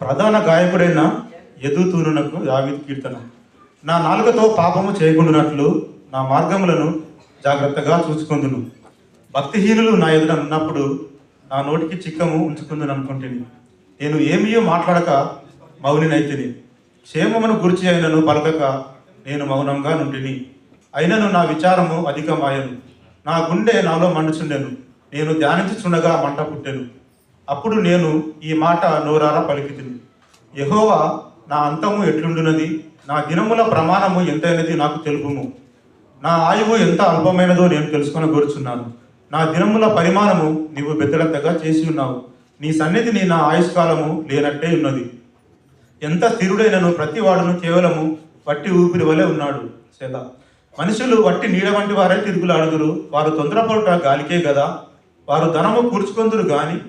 ప్రధాన గాయకుడైన ఎదుతూనునకు దావీదు కీర్తన. నా నాలుకతో పాపము చేయకుండానట్లు నా మార్గములను జాగ్రత్తగా చూసుకుందును. భక్తిహీనులు నా ఎదుట ఉన్నప్పుడు నా నోటికి చిక్కము ఉంచుకుందని అనుకుంటుని. నేను ఏమీయో మాట్లాడక మౌనినైతిని. క్షేమమును గురించి అయినను పలకక నేను మౌనంగా నుండిని అయినను నా విచారము అధికమాయను. నా గుండె నాలో మండుచుండెను. నేను ధ్యానించుచుండగా మంట పుట్టెను. అప్పుడు నేను ఈ మాట నోరారా పలికి యహోవా నా అంతము ఎట్లుండునది? నా దినముల ప్రమాణము ఎంతైనది నాకు తెలుపుము. నా ఆయువు ఎంత అల్పమైనదో నేను తెలుసుకొని కోరుచున్నాను. నా దినముల పరిమాణము నీవు బెత్తడంతగా చేసి ఉన్నావు. నీ సన్నిధిని నా ఆయుష్కాలము లేనట్టే ఉన్నది. ఎంత స్థిరుడైనను ప్రతి వాడును కేవలము వట్టి ఊపిరి వలె ఉన్నాడు. సేద మనుషులు వట్టి నీడ వంటి వారే తిరుగులాడుదురు. వారు తొందరపడుట గాలికే కదా వారు ధనము కూర్చుకొందురు గాని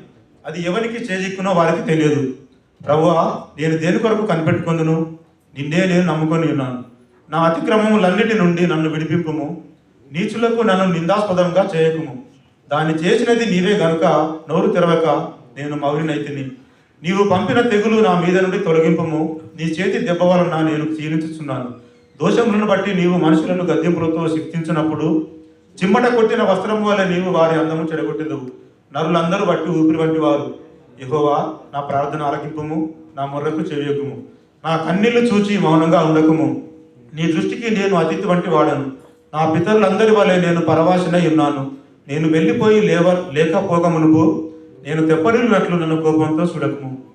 అది ఎవరికి చేజిక్కునో వారికి తెలియదు. ప్రభువా నేను దేని కొరకు కనిపెట్టుకుందును? నిన్నే నేను నమ్ముకొని ఉన్నాను. నా అతిక్రమములన్నిటి నుండి నన్ను విడిపింపుము. నీచులకు నన్ను నిందాస్పదంగా చేయకుము. దాన్ని చేసినది నీవే గనుక నోరు తెరవక నేను మౌలినైతిని నీవు పంపిన తెగులు నా మీద నుండి తొలగింపము. నీ చేతి దెబ్బ వలన నేను క్షీణించుచున్నాను దోషములను బట్టి నీవు మనుషులను గద్దెంపులతో శిక్షించినప్పుడు చిమ్మట కొట్టిన వస్త్రము వల్ల నీవు వారి అందము చెడగొట్టెదవు. నరులందరూ బట్టి ఊపిరి వంటి వారు ఇహోవా నా ప్రార్థన ఆలకింపుము నా మొర్రకు చెవియకుము నా కన్నీళ్ళు చూచి మౌనంగా ఉండకుము. నీ దృష్టికి నేను అతిథి వంటి వాడను. నా పితరులందరి వలె నేను పరవాసినై ఉన్నాను. నేను వెళ్ళిపోయి లేవ లేకపోకమునుపు నేను తెప్పరిల్లినట్లు నన్ను కోపంతో చూడకము.